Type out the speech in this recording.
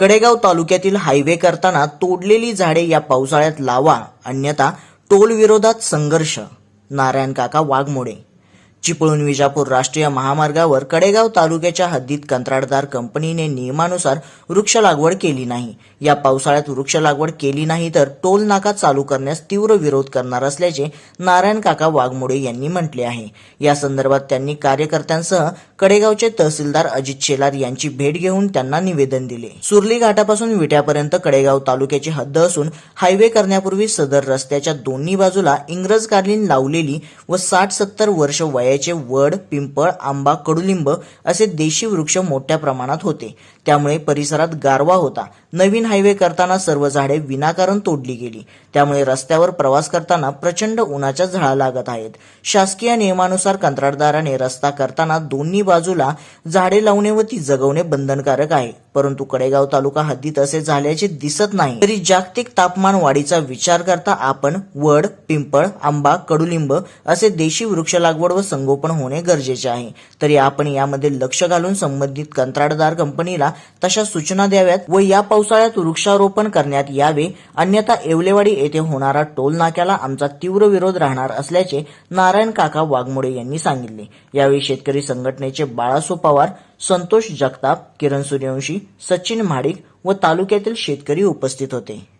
कडेगाव तालुक्यातील हायवे करताना तोडलेली झाडे या पावसाळ्यात लावा अन्यथा टोल विरोधात संघर्ष. नारायण काका वाघमोडे. चिपळूण विजापूर राष्ट्रीय महामार्गावर कडेगाव तालुक्याच्या हद्दीत कंत्राटदार कंपनीने नियमानुसार वृक्ष लागवड केली नाही. या पावसाळ्यात वृक्ष लागवड केली नाही तर टोल नाका चालू करण्यास तीव्र विरोध करणार असल्याचे नारायण काका वाघमोडे यांनी म्हटले आहे. या संदर्भात त्यांनी कार्यकर्त्यांसह कडेगावचे तहसीलदार अजित शेलार यांची भेट घेऊन त्यांना निवेदन दिले. सुर्ली घाटापासून विट्यापर्यंत कडेगाव तालुक्याची हद्द असून हायवे करण्यापूर्वी सदर रस्त्याच्या दोन्ही बाजूला इंग्रजकालीन लावलेली व साठ सत्तर वर्ष वय वयाचे वड पिंपळ आंबा कडुलिंब असे देशी वृक्ष मोठ्या प्रमाणात होते. त्यामुळे परिसरात गारवा होता. नवीन हायवे करताना सर्व झाडे विनाकारण तोडली गेली. त्यामुळे रस्त्यावर प्रवास करताना प्रचंड उन्हाच्या झळा लागत आहेत. शासकीय नियमानुसार कंत्राटदाराने रस्ता करताना दोन्ही बाजूला झाडे लावणे व ती जगवणे बंधनकारक आहे. परंतु कडेगाव तालुका हद्दीत असे झाल्याचे दिसत नाही. तरी जागतिक तापमान वाढीचा विचार करता आपण वड पिंपळ आंबा कडुलिंब असे देशी वृक्ष लागवड व संगोपन होणे गरजेचे आहे. तरी आपण यामध्ये लक्ष घालून संबंधित कंत्राटदार कंपनीला तशा सूचना द्याव्यात व या पावसाळ्यात वृक्षारोपण करण्यात यावे. अन्यथा येवलेवाडी येथे होणारा टोल नाक्याला आमचा तीव्र विरोध राहणार असल्याचे नारायण काका वाघमोडे यांनी सांगितले. यावेळी शेतकरी संघटनेचे बाळासो पवार संतोष जगताप किरण सूर्यवंशी सचिन म्हाडिक व तालुक्यातील शेतकरी उपस्थित होते.